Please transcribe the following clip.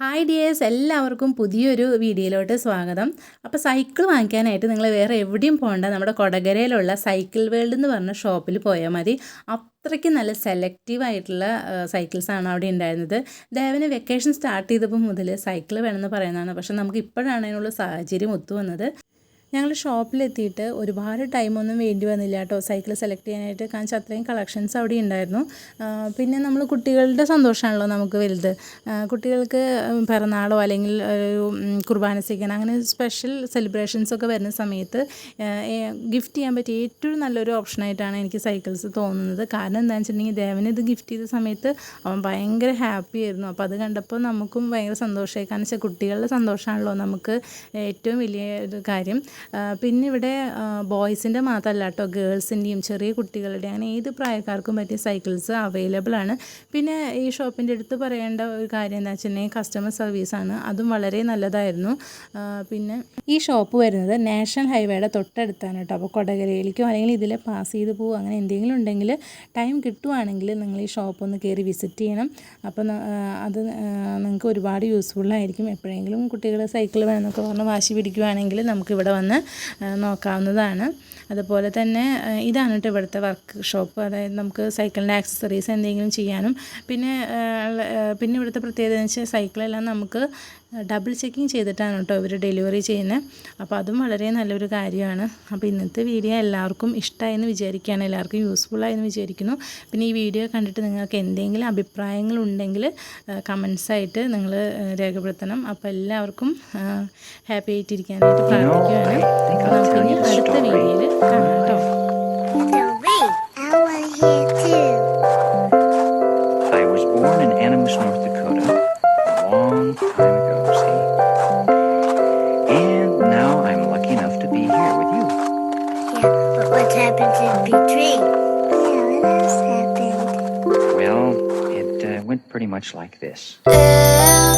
Hi dears എല്ലാവർക്കും പുതിയൊരു വീഡിയോയിലോട്ട് സ്വാഗതം. അപ്പോൾ സൈക്കിൾ വാങ്ങിക്കാനായിട്ട് നിങ്ങൾ വേറെ എവിടെയും പോകണ്ട നമ്മുടെ കൊടകരയിലുള്ള സൈക്കിൾ വേൾഡ് എന്ന് പറഞ്ഞ ഷോപ്പിൽ പോയാൽ മതി. അത്രയ്ക്ക് നല്ല സെലക്റ്റീവ് ആയിട്ടുള്ള സൈക്കിൾസാണ് അവിടെ ഉണ്ടായിരുന്നത്. ദേവന് വെക്കേഷൻ സ്റ്റാർട്ട് ചെയ്തപ്പോൾ മുതൽ സൈക്കിൾ വേണമെന്ന് പറയുന്നതാണ്. പക്ഷെ നമുക്ക് ഇപ്പോഴാണ് അതിനുള്ള സാഹചര്യം ഒത്തു വന്നത്. ഞങ്ങൾ ഷോപ്പിലെത്തിയിട്ട് ഒരുപാട് ടൈമൊന്നും വേണ്ടി വന്നില്ല കേട്ടോ സൈക്കിൾ സെലക്ട് ചെയ്യാനായിട്ട്. കാരണം അത്രയും കളക്ഷൻസ് അവിടെ ഉണ്ടായിരുന്നു. പിന്നെ നമ്മൾ കുട്ടികളുടെ സന്തോഷമാണല്ലോ നമുക്ക് വലുത്. കുട്ടികൾക്ക് പിറന്നാളോ അല്ലെങ്കിൽ ഒരു കുർബാന സ്വീകരണം അങ്ങനെ സ്പെഷ്യൽ സെലിബ്രേഷൻസ് ഒക്കെ വരുന്ന സമയത്ത് ഗിഫ്റ്റ് ചെയ്യാൻ പറ്റിയ ഏറ്റവും നല്ലൊരു ഓപ്ഷനായിട്ടാണ് എനിക്ക് സൈക്കിൾസ് തോന്നുന്നത്. കാരണം എന്താണെന്ന് വെച്ചിട്ടുണ്ടെങ്കിൽ ദേവന് ഇത് ഗിഫ്റ്റ് ചെയ്ത സമയത്ത് അവൻ ഭയങ്കര ഹാപ്പി ആയിരുന്നു. അപ്പോൾ അത് കണ്ടപ്പോൾ നമുക്കും ഭയങ്കര സന്തോഷമായി. കാരണം വെച്ചാൽ കുട്ടികളുടെ സന്തോഷമാണല്ലോ നമുക്ക് ഏറ്റവും വലിയ ഒരു കാര്യം. പിന്നെ ഇവിടെ ബോയ്സിന്റെ മാത്രമല്ല കേട്ടോ ഗേൾസിന്റെയും ചെറിയ കുട്ടികളുടെ അങ്ങനെ ഏത് പ്രായക്കാർക്കും പറ്റിയ സൈക്കിൾസ് അവൈലബിൾ ആണ്. പിന്നെ ഈ ഷോപ്പിന്റെ അടുത്ത് പറയേണ്ട ഒരു കാര്യം എന്താ വെച്ചിട്ടുണ്ടെങ്കിൽ കസ്റ്റമർ സർവീസാണ് അതും വളരെ നല്ലതായിരുന്നു. പിന്നെ ഈ ഷോപ്പ് വരുന്നത് നാഷണൽ ഹൈവേയുടെ തൊട്ടടുത്താണ് കേട്ടോ. അപ്പോൾ കൊടകരയിലേക്കോ അല്ലെങ്കിൽ ഇതിൽ പാസ് ചെയ്ത് പോകും അങ്ങനെ എന്തെങ്കിലും ഉണ്ടെങ്കിൽ ടൈം കിട്ടുവാണെങ്കിൽ നിങ്ങൾ ഈ ഷോപ്പ് ഒന്ന് കയറി വിസിറ്റ് ചെയ്യണം. അപ്പോൾ അത് നിങ്ങൾക്ക് ഒരുപാട് യൂസ്ഫുള്ളായിരിക്കും എപ്പോഴെങ്കിലും കുട്ടികൾ സൈക്കിൾ വേണമെന്നൊക്കെ പറഞ്ഞ് വാശി പിടിക്കുവാണെങ്കിൽ നമുക്ക് ഇവിടെ വന്ന് ആ, നോക്കാവുന്നതാണ്. അതുപോലെ തന്നെ ഇതാണ് കേട്ടോ ഇവിടുത്തെ വർക്ക് ഷോപ്പ്. അതായത് നമുക്ക് സൈക്കിളിന്റെ ആക്സസറീസ് എന്തെങ്കിലും ചെയ്യാനും പിന്നെ പിന്നെ ഇവിടുത്തെ പ്രത്യേകത എന്ന് വെച്ചാൽ സൈക്കിളെല്ലാം നമുക്ക് ഡബിൾ ചെക്കിങ് ചെയ്തിട്ടാണ് കേട്ടോ ഇവർ ഡെലിവറി ചെയ്യുന്നത് അപ്പോൾ അതും വളരെ നല്ലൊരു കാര്യമാണ്. അപ്പോൾ ഇന്നത്തെ വീഡിയോ എല്ലാവർക്കും ഇഷ്ടമായെന്ന് വിചാരിക്കുകയാണ്. എല്ലാവർക്കും യൂസ്ഫുള്ളായെന്ന് വിചാരിക്കുന്നു. പിന്നെ ഈ വീഡിയോ കണ്ടിട്ട് നിങ്ങൾക്ക് എന്തെങ്കിലും അഭിപ്രായങ്ങളുണ്ടെങ്കിൽ കമൻസായിട്ട് നിങ്ങൾ രേഖപ്പെടുത്തണം. അപ്പോൾ എല്ലാവർക്കും ഹാപ്പി ആയിട്ടിരിക്കാനായിട്ട് പ്രാർത്ഥിക്കുകയാണ്. നമുക്കിനി അടുത്ത വീഡിയോയിൽ കാണാം കേട്ടോ. I was born in Animus, North Dakota, a long time but what happened to the tree? Yeah, what else happened? Well, it uh, went pretty much like this. Uh,